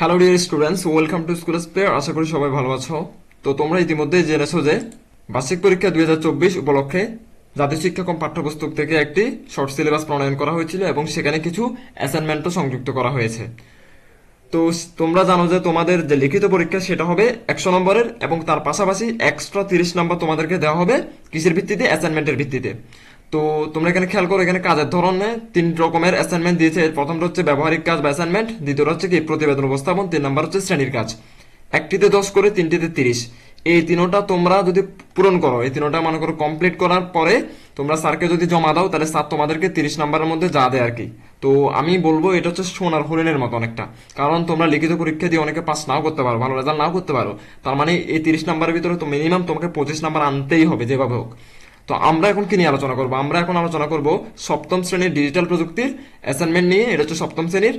Hello dear students welcome to school spare আশা করি সবাই ভালো আছো। তো তোমরা ইতিমধ্যে জেনেছো যে বার্ষিক পরীক্ষা দুই হাজার চব্বিশ উপলক্ষে জাতীয় শিক্ষাক্রম পাঠ্যপুস্তক থেকে একটি শর্ট সিলেবাস প্রণয়ন করা হয়েছিল এবং সেখানে কিছু অ্যাসাইনমেন্টও সংযুক্ত করা হয়েছে। তো তোমরা জানো যে তোমাদের যে লিখিত পরীক্ষা, সেটা হবে একশো নম্বরের এবং তার পাশাপাশি এক্সট্রা তিরিশ নম্বর তোমাদেরকে দেওয়া হবে কিসের ভিত্তিতে? অ্যাসাইনমেন্টের ভিত্তিতে। তো তোমরা এখানে খেয়াল করো, এখানে কাজের ধরনে তিন রকমের অ্যাসাইনমেন্ট দিয়েছে। প্রথমটা হচ্ছে ব্যবহারিক কাজ বা অ্যাসাইনমেন্ট দ্বিতীয়টা হচ্ছে কি প্রতিবেদন উপস্থাপন, তিন নম্বর হচ্ছে শ্রেণির কাজ। একটিতে দশ করে, তিনটিতে তিরিশ। এই তিনোটা তোমরা যদি পূরণ করো, এই তিনোটা মনে করো কমপ্লিট করার পরে তোমরা স্যারকে যদি জমা দাও, তাহলে স্যার তোমাদেরকে তিরিশ নাম্বারের মধ্যে যা দেয় আর কি। তো আমি বলব, এটা হচ্ছে সোনার হরিণের মতো অনেকটা। কারণ তোমরা লিখিত পরীক্ষা দিয়ে অনেকে পাস নাও করতে পারো, ভালো রেজাল্ট নাও করতে পারো। তার মানে এই তিরিশ নাম্বারের ভিতরে তো মিনিমাম তোমাকে পঁচিশ নাম্বার আনতেই হবে, যেভাবে হোক। তো আমরা এখন কি নিয়ে আলোচনা করব? আমরা এখন আলোচনা করব সপ্তম শ্রেণির ডিজিটাল প্রযুক্তির অ্যাসাইনমেন্ট নিয়ে। এটা হচ্ছে সপ্তম শ্রেণির।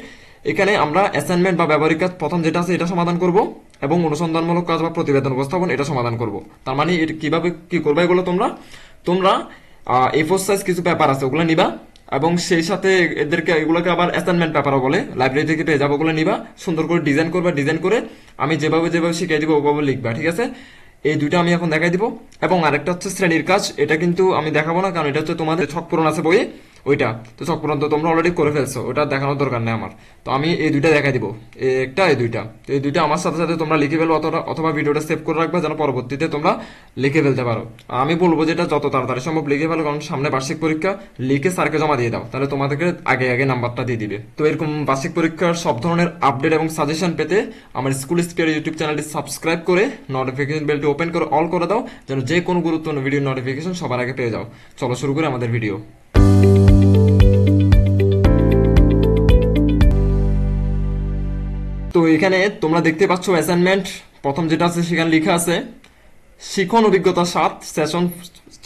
এখানে আমরা অ্যাসাইনমেন্ট বা ব্যবহারিক কাজ প্রথম যেটা আছে এটা সমাধান করব এবং অনুসন্ধানমূলক কাজ বা প্রতিবেদন উপস্থাপন এটা সমাধান করব। তার মানে এটা কীভাবে কি করবে এগুলো তোমরা? তোমরা এ ফোর সাইজ কিছু পেপার আছে, ওগুলো নিবা এবং সেই সাথে এদেরকে, এগুলোকে আবার অ্যাসাইনমেন্ট পেপারও বলে। লাইব্রেরি থেকে পেয়ে যাব, ওগুলো নিবা। সুন্দর করে ডিজাইন করবা ডিজাইন করে আমি যেভাবে যেভাবে শিখিয়ে দিব ওভাবে লিখবা, ঠিক আছে? এই দুইটা আমি এখন দেখাই দিব। এবং আরেকটা হচ্ছে শ্রেণির কাজ। এটা কিন্তু আমি দেখাবো না, কারণ এটা হচ্ছে তোমাদের ছক পূরণ আছে বইয়ে। ওইটা। তো ছক পূরণ তো তোমরা অলরেডি করে ফেলছো, ওটা দেখানোর দরকার নেই আমার। তো আমি এই দুইটা দেখাই দিব একটা, এই দুইটা। তো এই দুইটা আমার সাথে সাথে তোমরা লিখে ফেলো অথবা অথবা ভিডিওটা সেভ করে রাখবে যেন পরবর্তীতে তোমরা লিখে ফেলতে পারো। আমি বলব যেটা, যত তাড়াতাড়ি সম্ভব লিখে ফেলো, কারণ সামনে বার্ষিক পরীক্ষা, লিখে স্যারকে জমা দিয়ে দাও, তাহলে তোমাদেরকে আগে আগে নাম্বারটা দিয়ে দিবে। তো এরকম বার্ষিক পরীক্ষার সব ধরনের আপডেট এবং সাজেশন পেতে আমার স্কুল স্কেয়ার ইউটিউব চ্যানেলটি সাবস্ক্রাইব করে নোটিফিকেশন বেলটি ওপেন করে অল করে দাও, যেন যে কোনো গুরুত্বপূর্ণ ভিডিও নোটিফিকেশন সবার আগে পেয়ে যাও। চলো শুরু করে আমাদের ভিডিও এখানে তোমরা দেখতে পাচ্ছ অ্যাসাইনমেন্ট প্রথম যেটা আছে, সেখানে লেখা আছে, শিখন অভিজ্ঞতা সাত সেশন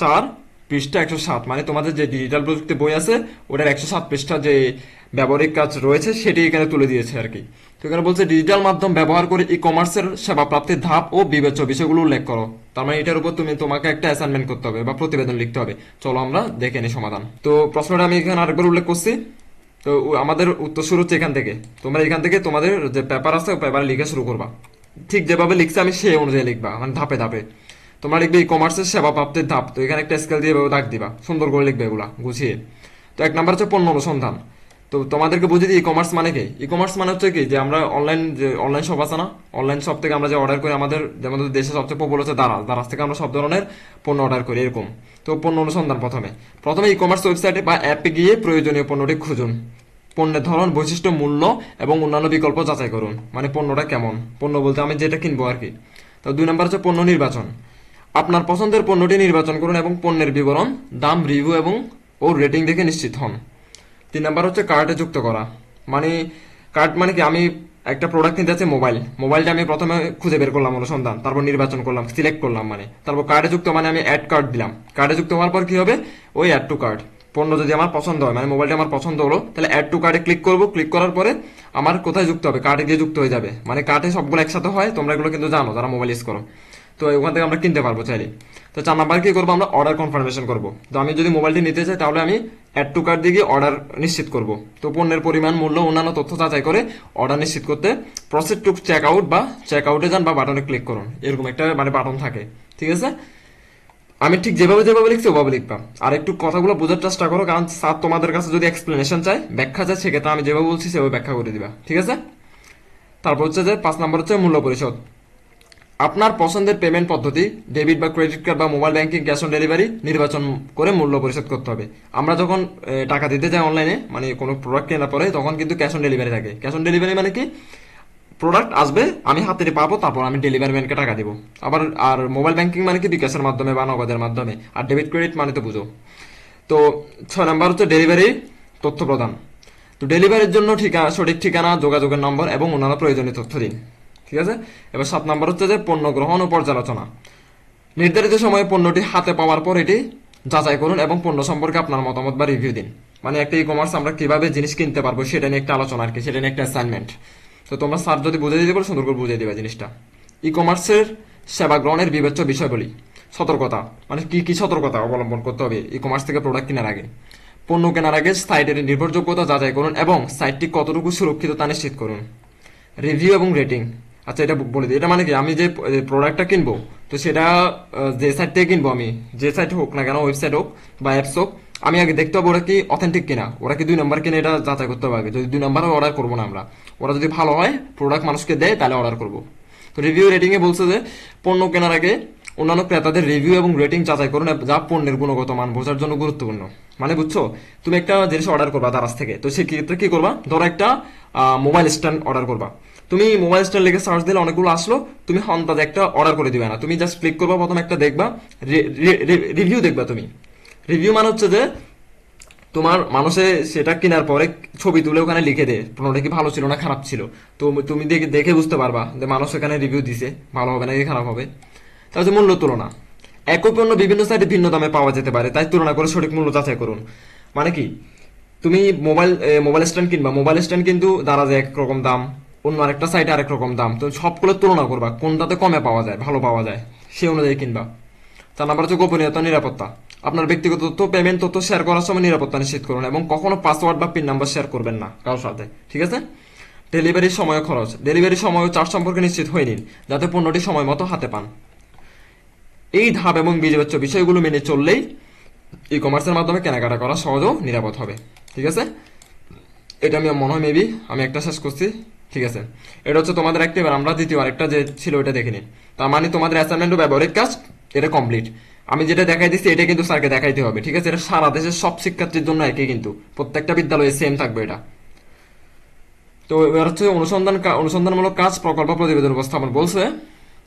চার, পৃষ্ঠা একশো সাত। মানে তোমাদের যে ডিজিটাল প্রযুক্তি বই আছে, ওটার একশো সাত পৃষ্ঠা যে ব্যবহারিক কাজ রয়েছে, সেটি এখানে তুলে দিয়েছে আর কি। তো এখানে বলছে ডিজিটাল মাধ্যম ব্যবহার করে ই কমার্সের সেবা প্রাপ্তির ধাপ ও বিবেচ্য বিষয়গুলো উল্লেখ করো। তার মানে এটার উপর তুমি, তোমাকে একটা অ্যাসাইনমেন্ট করতে হবে বা প্রতিবেদন লিখতে হবে। চলো আমরা দেখে নিই সমাধান। তো প্রশ্নটা আমি এখানে আরেকবার উল্লেখ করছি। তো আমাদের উত্তর শুরু হচ্ছে এখান থেকে। তোমরা এখান থেকে তোমাদের যে পেপার আছে পেপারে লিখে শুরু করবা। ঠিক যেভাবে লিখছে, আমি সেই অনুযায়ী লিখবা মানে ধাপে ধাপে। তোমরা লিখবে ই কমার্সের সেবা প্রাপ্তির ধাপ, তো এখানে একটা স্কেল দিয়ে দাগ দিবা। সুন্দর করে লিখবে এগুলা, গুছিয়ে। তো এক নাম্বার হচ্ছে পণ্য অনুসন্ধান। তো তোমাদেরকে বুঝিয়ে দিই ই কমার্স মানে কি? ই কমার্স মানে হচ্ছে কি, যে আমরা অনলাইন যে অনলাইন শপ আছে না অনলাইন শপ থেকে আমরা যে অর্ডার করি, আমাদের যেমন দেশে সবচেয়ে পপুলার হচ্ছে দারাজ। দারাজ থেকে আমরা সব ধরনের পণ্য অর্ডার করি, এরকম। তো পণ্য অনুসন্ধান প্রথমে। প্রথমে ই কমার্স ওয়েবসাইটে বা অ্যাপে গিয়ে প্রয়োজনীয় পণ্যটি খুঁজুন। পণ্যের ধরন, বৈশিষ্ট্য, মূল্য এবং অন্যান্য বিকল্প যাচাই করুন। মানে পণ্যটা কেমন? পণ্য বলতে আমি যেটা কিনবো আর কি। তো দুই নম্বর হচ্ছে পণ্য নির্বাচন। আপনার পছন্দের পণ্যটি নির্বাচন করুন এবং পণ্যের বিবরণ, দাম রিভিউ এবং ও রেটিং দেখে নিশ্চিত হন। তিন নাম্বার হচ্ছে কার্টে যুক্ত করা। মানে কার্ট মানে কি, আমি একটা প্রোডাক্ট কিনতে আছে মোবাইল মোবাইলটা আমি প্রথমে খুঁজে বের করলাম অনুসন্ধান তারপর নির্বাচন করলাম সিলেক্ট করলাম মানে। তারপর কার্ডে যুক্ত মানে আমি অ্যাড কার্ড দিলাম। কার্ডে যুক্ত হওয়ার পর কি হবে? ওই অ্যাড টু কার্ড পণ্য যদি আমার পছন্দ হয় মানে মোবাইলটা আমার পছন্দ হলো, তাহলে অ্যাড টু কার্ডে ক্লিক করব। ক্লিক করার পরে আমার কোথায় যুক্ত হবে? কার্ডে গিয়ে যুক্ত হয়ে যাবে। মানে কার্ডে সবগুলো একসাথে হয়, তোমরা এগুলো কিন্তু জানো, যারা মোবাইল ইউজ করো। তো ওখান থেকে আমরা কিনতে পারব চাইলে। তো চার নাম্বার কি করব? আমরা অর্ডার কনফার্মেশন করব। তো আমি যদি মোবাইলটি নিতে চাই, তাহলে আমি অ্যাড টু কার্ড দিয়ে অর্ডার নিশ্চিত করব। তো পণ্যের পরিমাণ, মূল্য, অন্যান্য তথ্য যাচাই করে অর্ডার নিশ্চিত করতে প্রসেস টু চেক আউট বা চেক আউটে যান বা বাটনে ক্লিক করুন। এরকম একটা মানে বাটন থাকে। ঠিক আছে? আমি ঠিক যেভাবে যেভাবে লিখছি, ওভাবে লিখবা। আর একটু কথাগুলো বোঝার চেষ্টা করো, কারণ স্যার তোমাদের কাছে যদি এক্সপ্লেনেশন চাই ব্যাখ্যা চাই সেক্ষেত্রে আমি যেভাবে বলছি, সেভাবে ব্যাখ্যা করে দিবা। ঠিক আছে? তারপর হচ্ছে যে পাঁচ নম্বর হচ্ছে মূল্য পরিশোধ। আপনার পছন্দের পেমেন্ট পদ্ধতি ডেবিট বা ক্রেডিট কার্ড বা mobile banking cash on delivery নির্বাচন করে মূল্য পরিশোধ করতে হবে। আমরা যখন টাকা দিতে যাই অনলাইনে মানে কোনো প্রোডাক্ট কেনার পরে, তখন কিন্তু ক্যাশ অন ডেলিভারি থাকে। ক্যাশ অন ডেলিভারি মানে কি? প্রোডাক্ট আসবে, আমি হাতে পাবো, তারপর আমি ডেলিভারি ম্যানকে টাকা দিব। আবার, আর মোবাইল ব্যাংকিং মানে কি? বিকাশের মাধ্যমে বা নগদের মাধ্যমে। আর ডেবিট ক্রেডিট মানে তো বুঝো। তো ছয় নাম্বার হচ্ছে ডেলিভারি তথ্য প্রদান। তো ডেলিভারির জন্য ঠিকানা সঠিক ঠিকানা, যোগাযোগের নম্বর এবং অন্যান্য প্রয়োজনীয় তথ্য দিন। ঠিক আছে? এবার সাত নাম্বার হচ্ছে যে পণ্য গ্রহণ ও পর্যালোচনা। নির্ধারিত সময়ে পণ্যটি হাতে পাওয়ার পর এটি যাচাই করুন এবং পণ্য সম্পর্কে আপনার মতামত বা রিভিউ দিন। মানে একটা ই কমার্স আমরা কীভাবে জিনিস কিনতে পারব সেটা নিয়ে একটা আলোচনা আর কি, সেটা নিয়ে একটা অ্যাসাইনমেন্ট তো তোমরা স্যার যদি বুঝে দিতে পারো, সুন্দর করে বুঝিয়ে দেবে জিনিসটা। ই কমার্সের সেবা গ্রহণের বিবেচ্য বিষয়গুলি। সতর্কতা। মানে কি কি সতর্কতা অবলম্বন করতে হবে ই কমার্স থেকে প্রোডাক্ট কেনার আগে? পণ্য কেনার আগে সাইটের নির্ভরযোগ্যতা যাচাই করুন এবং সাইটটি কতটুকু সুরক্ষিত তা নিশ্চিত করুন। রিভিউ এবং রেটিং আচ্ছা এটা বলে দিই। এটা মানে কি? আমি যে প্রোডাক্টটা কিনবো, তো সেটা যে সাইট থেকে কিনবো আমি, যে সাইট হোক না কেন ওয়েবসাইট হোক বা অ্যাপস হোক, আমি আগে দেখতে হবে ওরা কি অথেন্টিক কিনা। ওরা কি দুই নম্বর কিনে এটা যাচাই করতে হবে আগে। যদি দুই নম্বর অর্ডার করব না আমরা। ওরা যদি ভালো হয় প্রোডাক্ট মানুষকে দেয়, তাহলে অর্ডার করব। তো রিভিউ রেটিংয়ে বলছে যে, পণ্য কেনার আগে অন্যান্য ক্রেতাদের রিভিউ এবং রেটিং যাচাই করুন যা পণ্যের গুণগত মান বোঝার জন্য গুরুত্বপূর্ণ। মানে বুঝছ? তুমি একটা জিনিস অর্ডার করবা তার দারাজ থেকে। তো সেক্ষেত্রে কি করবা? ধরো একটা মোবাইল স্ট্যান্ড অর্ডার করবা। তুমি মোবাইল স্ট্যান্ড লিখে সার্চ দিলে অনেকগুলো আসলো, তুমি হন্তাজ একটা অর্ডার করে দিবে না। তুমি জাস্ট ক্লিক করবা, প্রথম একটা দেখবা রিভিউ দেখবা তুমি। রিভিউ মানে হচ্ছে যে, তোমার মানুষে সেটা কেনার পরে ছবি তুলে ওখানে লিখে দেয় পণ্যটা কি ভালো ছিল না খারাপ ছিল। তো তুমি দেখে দেখে বুঝতে পারবা যে মানুষ এখানে রিভিউ দিছে, ভালো হবে নাকি খারাপ হবে। তার হচ্ছে মূল্য তুলনা। একই পণ্য বিভিন্ন সাইটে ভিন্ন দামে পাওয়া যেতে পারে, তাই তুলনা করে সঠিক মূল্য যাচাই করুন। মানে কি? তুমি মোবাইল মোবাইল স্ট্যান্ড কিনবা, মোবাইল স্ট্যান্ড কিন্তু দারাজে এক রকম দাম, অন্য আরেকটা সাইটে আরেক রকম দাম। তো সবগুলো তুলনা করবা, কোনটাতে কমে পাওয়া যায়, ভালো পাওয়া যায় সে অনুযায়ী কিনবা। চার নাম্বার হচ্ছে গোপনীয়তা, নিরাপত্তা। আপনার ব্যক্তিগত তথ্য পেমেন্ট তথ্য শেয়ার করার সময় নিরাপত্তা নিশ্চিত করুন এবং কখনো পাসওয়ার্ড বা পিন নাম্বার শেয়ার করবেন না কারোর সাথে, ঠিক আছে? ডেলিভারির সময় খরচ ডেলিভারির সময় চার্জ সম্পর্কে নিশ্চিত হয়ে নিন, যাতে পণ্যটি সময় মতো হাতে পান। এই ধাপ এবং বিবেচ্য বিষয়গুলো মেনে চললেই ই কমার্সের মাধ্যমে কেনাকাটা করা সহজ নিরাপদ হবে। ঠিক আছে? এটা আমি মনে হয় মেবি আমি একটা শেষ করছি। ঠিক আছে? এটা হচ্ছে তোমাদের একটা, এবার আমরা দ্বিতীয় আরেকটা যে ছিল ওটা দেখে নিই। তার মানে তোমাদের অ্যাসাইনমেন্ট ব্যবহারিক কাজ, এটা কমপ্লিট আমি যেটা দেখাই দিচ্ছি এটা কিন্তু স্যারকে দেখাইতে হবে। ঠিক আছে? এটা সারা দেশের সব শিক্ষার্থীর জন্য একই কিন্তু। প্রত্যেকটা বিদ্যালয়ে সেম থাকবে এটা। তো এবার হচ্ছে অনুসন্ধান অনুসন্ধানমূলক কাজ প্রকল্প প্রতিবেদন উপস্থাপন বলছে।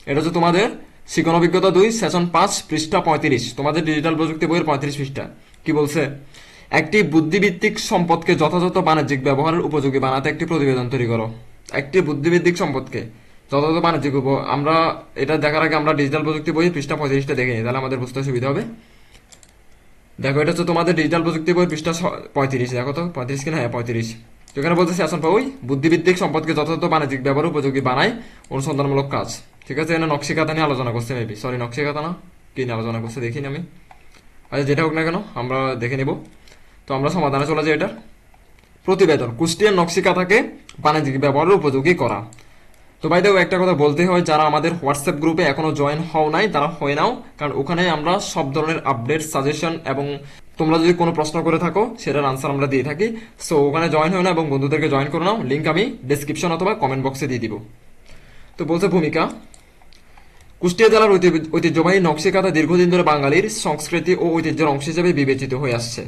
এটা হচ্ছে তোমাদের শিক্ষণ অভিজ্ঞতা দুই, সেশন পাঁচ, পৃষ্ঠা পঁয়ত্রিশ। তোমাদের ডিজিটাল প্রযুক্তি বইয়ের পঁয়ত্রিশ পৃষ্ঠা। কি বলছে? একটি বুদ্ধিভিত্তিক সম্পদকে যথাযথ বাণিজ্যিক ব্যবহারের উপযোগী বানাতে একটি প্রতিবেদন তৈরি করো। একটি বুদ্ধিভিত্তিক সম্পদকে যথাযথ বাণিজ্যিক আমরা এটা দেখার আগে আমরা ডিজিটাল প্রযুক্তি বই পৃষ্ঠা পঁয়ত্রিশটা দেখে নিই, তাহলে আমাদের বুঝতে সুবিধা হবে। দেখো, এটা হচ্ছে তোমাদের ডিজিটাল প্রযুক্তি বই পৃষ্ঠা পঁয়ত্রিশ, দেখো তো, পঁয়ত্রিশ কিনা? হ্যাঁ পঁয়ত্রিশ। এখানে বলছে শাসন পাবই বুদ্ধিভিত্তিক সম্পদকে যথাযথ বাণিজ্যিক ব্যবহার উপযোগী বানায় অনুসন্ধানমূলক কাজ। ঠিক আছে এখানে নকশিকাতা নিয়ে আলোচনা করছে মেবি সরি নকশিকাতা না কি নিয়ে আলোচনা করছে দেখিনি আমি। আচ্ছা যেটা হোক না কেন, আমরা দেখে নেব। তো আমরা সমাধানে চলে যাই এটার প্রতিবেদন কুষ্টিয়ার নকশিকাতাকে বাণিজ্যিক ব্যবহারের উপযোগী করা তো ভাই দেখো একটা কথা বলতে হয়, যারা আমাদের হোয়াটসঅ্যাপ গ্রুপে এখনও জয়েন হও নাই, তারা হয়ে নাও। কারণ ওখানে আমরা সব ধরনের আপডেট সাজেশন এবং তোমরা যদি কোনো প্রশ্ন করে থাকো, সেটার আনসার আমরা দিয়ে থাকি। সো ওখানে জয়েন হয়ে নাও এবং বন্ধুদেরকে জয়েন করে নাও। লিঙ্ক আমি ডিসক্রিপশন অথবা কমেন্ট বক্সে দিয়ে দিব। তো বলছে ভূমিকা কুষ্টিয়া জেলার ঐতিহ্যবাহী নকশিকাতা দীর্ঘদিন ধরে বাঙালির সংস্কৃতি ও ঐতিহ্যের অংশ হিসেবে বিবেচিত হয়ে আসছে।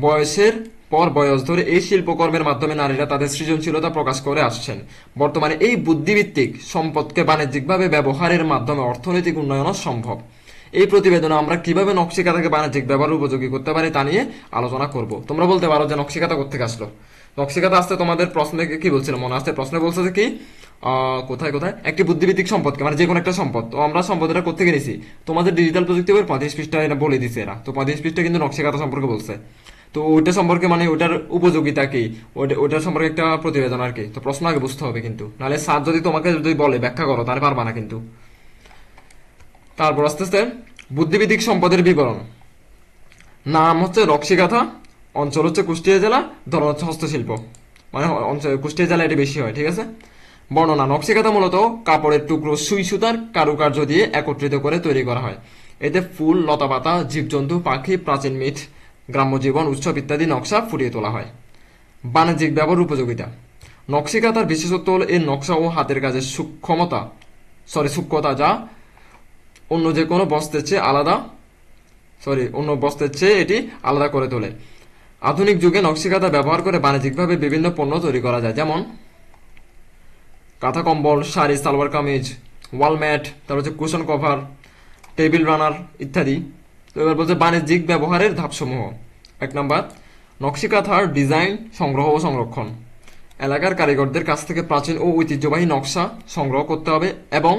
বয়সের পর বয়স ধরে এই শিল্পকর্মের মাধ্যমে নারীরা তাদের সৃজনশীলতা প্রকাশ করে আসছেন। বর্তমানে এই বুদ্ধিভিত্তিক সম্পদকে বাণিজ্যিকভাবে ব্যবহারের মাধ্যমে অর্থনৈতিক উন্নয়নও সম্ভব। এই প্রতিবেদনে আমরা কীভাবে নকশিকাতাকে বাণিজ্যিক ব্যবহার উপযোগী করতে পারি তা নিয়ে আলোচনা করব। তোমরা বলতে পারো যে নকশিকাতা কোথেকে আসলো? নকশিকাতা আসতে তোমাদের প্রশ্নে কি বলছিল? মনে আসছে প্রশ্নে বলছে যে কি? কোথায় কোথায়? একটি বুদ্ধিভিত্তিক সম্পদকে মানে যে কোনো একটা সম্পদ। তো আমরা সম্পদটা কোথেকে নিছি? তোমাদের ডিজিটাল প্রযুক্তি বইয়ের পঁয়ত্রিশ পৃষ্ঠা এটা বলে দিছে এরা। তো পঁয়ত্রিশ পৃষ্ঠা কিন্তু নকশিকাতা সম্পর্কে বলছে। তো ওইটা সম্পর্কে মানে ওটার উপযোগিতা কি? ওটা- ওটার সম্পর্কে একটা প্রতিবেদন আর কি। তো প্রশ্ন আগে বুঝতে হবে কিন্তু। নাহলে স্যার যদি তোমাকে যদি বলে ব্যাখ্যা করো, তাহলে পারবা না কিন্তু। তারপর আস্তে আস্তে বুদ্ধিভিত্তিক সম্পদের বিবরণ। নাম হচ্ছে রক্সিকাথা অঞ্চল হচ্ছে কুষ্টিয়া জেলা, ধরন হচ্ছে হস্তশিল্প। মানে অঞ্চল কুষ্টিয়া জেলা এটি বেশি হয়, ঠিক আছে? বর্ণনা নকশিকাথা মূলত কাপড়ের টুকরো, সুই সুতার কারুকার্য দিয়ে একত্রিত করে তৈরি করা হয়। এতে ফুল, লতাপাতা, জীবজন্তু, পাখি, প্রাচীন মিথ, গ্রাম্য জীবন, উৎসব ইত্যাদি নকশা ফুটিয়ে তোলা হয়। বাণিজ্যিক ব্যবহার উপযোগিতা। নকশিকাতার বিশেষত্ব হল এর নকশা ও হাতের কাজের সূক্ষ্মতা সরি সূক্ষ্মতা যা অন্য যে কোনো বস্ত্রের চেয়ে আলাদা সরি অন্য বস্ত্রের চেয়ে এটি আলাদা করে তোলে। আধুনিক যুগে নকশিকাতা ব্যবহার করে বাণিজ্যিকভাবে বিভিন্ন পণ্য তৈরি করা যায়, যেমন কাঁথা কম্বল শাড়ি, সালোয়ার কামিজ, ওয়াল ম্যাট, তারপর হচ্ছে কুশন কভার, টেবিল রানার ইত্যাদি। তো এবার বলছে বাণিজ্যিক ব্যবহারের ধাপসমূহ। এক নম্বর, নকশিকাথার ডিজাইন, সংগ্রহ ও সংরক্ষণ। এলাকার কারিগরদের কাছ থেকে প্রাচীন ও ঐতিহ্যবাহী নকশা সংগ্রহ করতে হবে এবং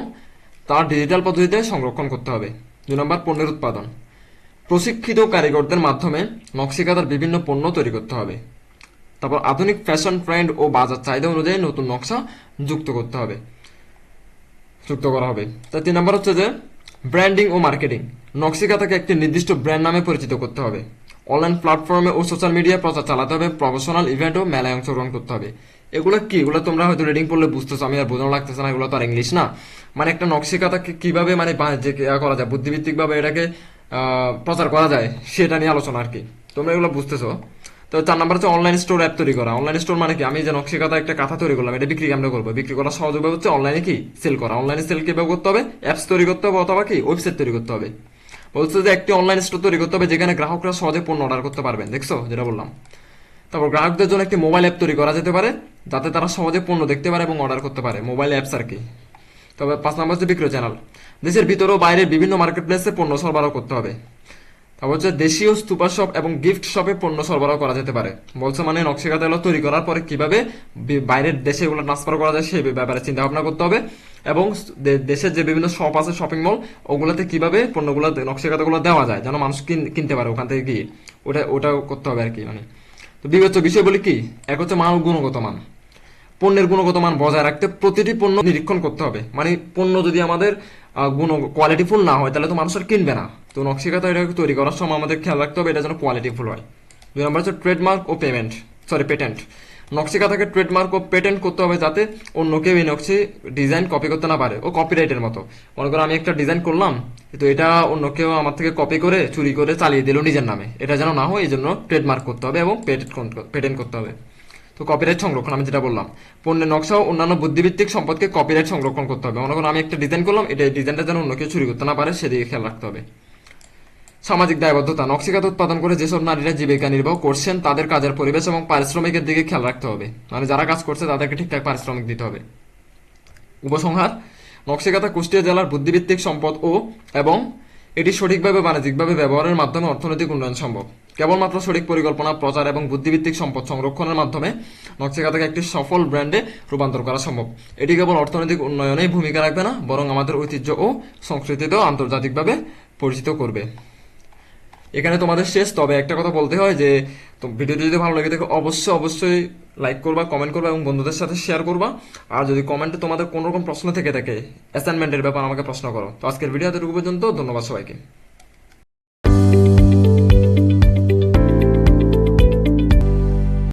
তার ডিজিটাল পদ্ধতিতে সংরক্ষণ করতে হবে। দুই নম্বর, পণ্যের উৎপাদন। প্রশিক্ষিত কারিগরদের মাধ্যমে নকশিকাতার বিভিন্ন পণ্য তৈরি করতে হবে। তারপর আধুনিক ফ্যাশন ট্রেন্ড ও বাজার চাহিদা অনুযায়ী নতুন নকশা যুক্ত করতে হবে। যুক্ত করা হবে। তা তিন নম্বর হচ্ছে যে ব্র্যান্ডিং ও মার্কেটিং নকশিকাতাকে একটি নির্দিষ্ট ব্র্যান্ড নামে পরিচিত করতে হবে। অনলাইন প্ল্যাটফর্মে ও সোশ্যাল মিডিয়ায় প্রচার চালাতে হবে। প্রফেশনাল ইভেন্ট ও মেলায় অংশগ্রহণ করতে হবে। এগুলো কি? এগুলো তোমরা হয়তো রিডিং পড়লে বুঝতেছো। আমি আর বোঝানো লাগতেছে না। এগুলো তো আর ইংলিশ না। মানে একটা নকশিকাতাকে কীভাবে মানে করা যায় বুদ্ধিভিত্তিক ভাবে এটাকে প্রচার করা যায়, সেটা নিয়ে আলোচনা আর কি। তোমরা এগুলো বুঝতেছো। তো চার নাম্বার হচ্ছে অনলাইন স্টোর অ্যাপ তৈরি করা। অনলাইন স্টোর মানে কি? আমি যে নকশিকাতা একটা কাঁথা তৈরি করলাম, এটা বিক্রি কেমন করব? বিক্রি করার সহজ উপায় হচ্ছে অনলাইনে কি? সেল করা। অনলাইনে সেল কীভাবে করতে হবে? অ্যাপস তৈরি করতে হবে অথবা কি? ওয়েবসাইট তৈরি করতে হবে। বলছে যে একটি অনলাইন স্টোর তৈরি করতে হবে যেখানে গ্রাহকরা সহজে পণ্য অর্ডার করতে পারবেন। দেখছ? যেটা বললাম। তারপর গ্রাহকদের জন্য একটি মোবাইল অ্যাপ তৈরি করা যেতে পারে, যাতে তারা সহজে পণ্য দেখতে পারে এবং অর্ডার করতে পারে। মোবাইল অ্যাপস আর কি। তবে পাঁচ নম্বর হচ্ছে বিক্রয় চ্যানেল দেশের ভিতরে ও বাইরে বিভিন্ন মার্কেট প্লেসে পণ্য সরবরাহ করতে হবে। তারপর হচ্ছে দেশীয় স্তূপা শপ এবং গিফট শপে পণ্য সরবরাহ করা যেতে পারে। বলছে মানে নকশিকাতা এগুলো তৈরি করার পরে কীভাবে বাইরের দেশে এগুলো ট্রান্সফার করা যায় সেই ব্যাপারে চিন্তা ভাবনা করতে হবে এবং দেশের যে বিভিন্ন শপ আছে শপিং মল ওগুলোতে কীভাবে পণ্যগুলো নকশিকাতাগুলো দেওয়া যায় যেন মানুষ কিন- কিনতে পারে ওখান থেকে গিয়ে। ওটা ওটাও করতে হবে আর কি মানে। তো বিবেচ্য বিষয় বলি কি? এক হচ্ছে মান গুণগত মান। পণ্যের গুণগত মান বজায় রাখতে প্রতিটি পণ্য নিরীক্ষণ করতে হবে। মানে পণ্য যদি আমাদের গুণ কোয়ালিটিফুল না হয়, তাহলে তো মানুষ আর কিনবে না। তো নকশিকাতা এটাকে তৈরি করার সময় আমাদের খেয়াল রাখতে হবে এটা যেন কোয়ালিটিফুল হয়। দুই নম্বর হচ্ছে ট্রেডমার্ক ও পেমেন্ট সরি পেটেন্ট নকশিকাতাকে ট্রেডমার্ক ও পেটেন্ট করতে হবে যাতে অন্য কেউ এই নকশি ডিজাইন কপি করতে না পারে। ও কপিরাইটের মতো। মনে করো আমি একটা ডিজাইন করলাম, তো এটা অন্য কেউ আমার থেকে কপি করে, চুরি করে চালিয়ে দিল নিজের নামে। এটা যেন না হয়, এই জন্য ট্রেডমার্ক করতে হবে এবং পেটেন্ট করতে হবে। তো কপিরাইট সংরক্ষণ, আমি যেটা বললাম। পণ্যের নকশা ও অন্যান্য বুদ্ধিভিত্তিক সম্পদকে কপিরাইট সংরক্ষণ করতে হবে। মনে করো আমি একটা ডিজাইন করলাম, এটা ডিজাইনটা যেন অন্য কেউ চুরি করতে না পারে, সেদিকে খেয়াল রাখতে হবে। সামাজিক দায়বদ্ধতা নকশিকাত উৎপাদন করে যেসব নারীরা জীবিকা নির্বাহ করছেন, তাদের কাজের পরিবেশ এবং পারিশ্রমিকের দিকে খেয়াল রাখতে হবে। মানে যারা কাজ করছে, তাদেরকে ঠিকঠাক পারিশ্রমিক দিতে হবে। উপসংহার, নকশিকাতা কুষ্টিয়া জেলার বুদ্ধিভিত্তিক সম্পদ ও এবং এটি সঠিকভাবে বাণিজ্যিকভাবে ব্যবহারের মাধ্যমে অর্থনৈতিক উন্নয়ন সম্ভব। কেবলমাত্র সঠিক পরিকল্পনা, প্রচার এবং বুদ্ধিভিত্তিক সম্পদ সংরক্ষণের মাধ্যমে নকশিকাতাকে একটি সফল ব্র্যান্ডে রূপান্তর করা সম্ভব। এটি কেবল অর্থনৈতিক উন্নয়নেই ভূমিকা রাখবে না, বরং আমাদের ঐতিহ্য ও সংস্কৃতিতেও আন্তর্জাতিকভাবে পরিচিত করবে। এখানে তোমাদের শেষ, তবে একটা কথা বলতে হয় যে, তো ভিডিওটি যদি ভালো লাগে দেখো অবশ্যই অবশ্যই লাইক করবা কমেন্ট করবা এবং বন্ধুদের সাথে শেয়ার করবা। আর যদি কমেন্টে তোমাদের কোনো রকম প্রশ্ন থেকে থাকে অ্যাসাইনমেন্টের ব্যাপার আমাকে প্রশ্ন করো। তো আজকের ভিডিও এতটুকু পর্যন্ত, ধন্যবাদ সবাইকে।